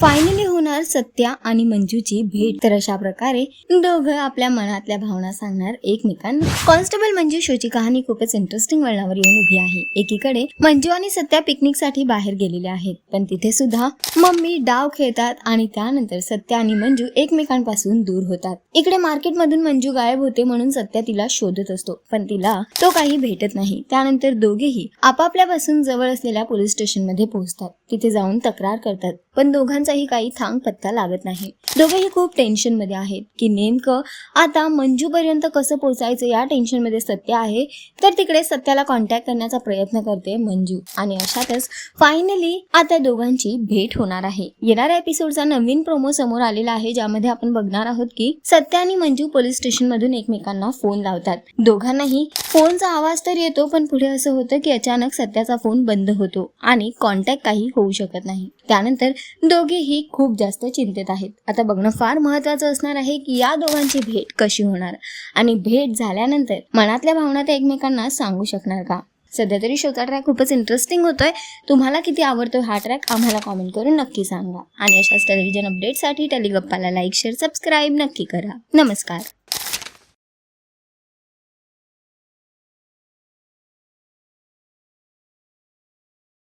Finally होणार सत्या आणि मंजूची भेट. तर अशा प्रकारे दोघं आपल्या मनातल्या भावना सांगणार एकमेकांना. कॉन्स्टेबल मंजू शोची कहाणी खूपच इंटरेस्टिंग वळणावर येऊन उभी आहे. एकीकडे मंजू आणि सत्या पिकनिकसाठी बाहेर गेलेले आहेत. पण तिथे सुद्धा मम्मी डाव खेळतात आणि त्यानंतर सत्या आणि मंजू एकमेकांपासून दूर होतात. इकडे मार्केटमधून मंजू गायब होते म्हणून सत्या तिला शोधत असतो. पण तिला तो काही भेटत नाही. त्यानंतर दोघेही आपापल्यापासून जवळ असलेल्या पोलीस स्टेशनमध्ये पोहोचतात. तिथे जाऊन तक्रार करतात. पण दोघांचाही काही थांग पत्ता लागत नाही. दोघेही खूप टेन्शनमध्ये आहेत की नेमकं आता मंजू पर्यंत कसं पोचायचं या टेन्शनमध्ये सत्य आहे? तर तिकडे सत्याला कॉन्टॅक्ट करण्याचा प्रयत्न करते मंजू आणि अशातच फायनली आता दोघांची भेट होणार आहे. येणाऱ्या एपिसोडचा नवीन प्रोमो समोर आलेला आहे ज्यामध्ये आपण बघणार आहोत की सत्य आणि मंजू पोलीस स्टेशन मधून एकमेकांना फोन लावतात. दोघांनाही फोनचा आवाज तर येतो पण पुढे असं होतं की अचानक सत्याचा फोन बंद होतो आणि कॉन्टॅक्ट काही होऊ शकत नाही. त्यानंतर दोघेही खूप जास्त चिंतेत आहेत. आता बघणं फार महत्वाचं असणार आहे की या दोघांची भेट कशी होणार? आणि भेट झाल्यानंतर मनातल्या भावना त्या एकमेकांना सांगू शकणार का? सध्या तरी शोचा ट्रॅक खूपच इंटरेस्टिंग होतोय. तुम्हाला किती आवडतो हा ट्रॅक आम्हाला कॉमेंट करून नक्की सांगा. आणि अशाच टेलिव्हिजन अपडेटसाठी टेलिगप्पाला लाईक शेअर सबस्क्राईब नक्की करा. नमस्कार.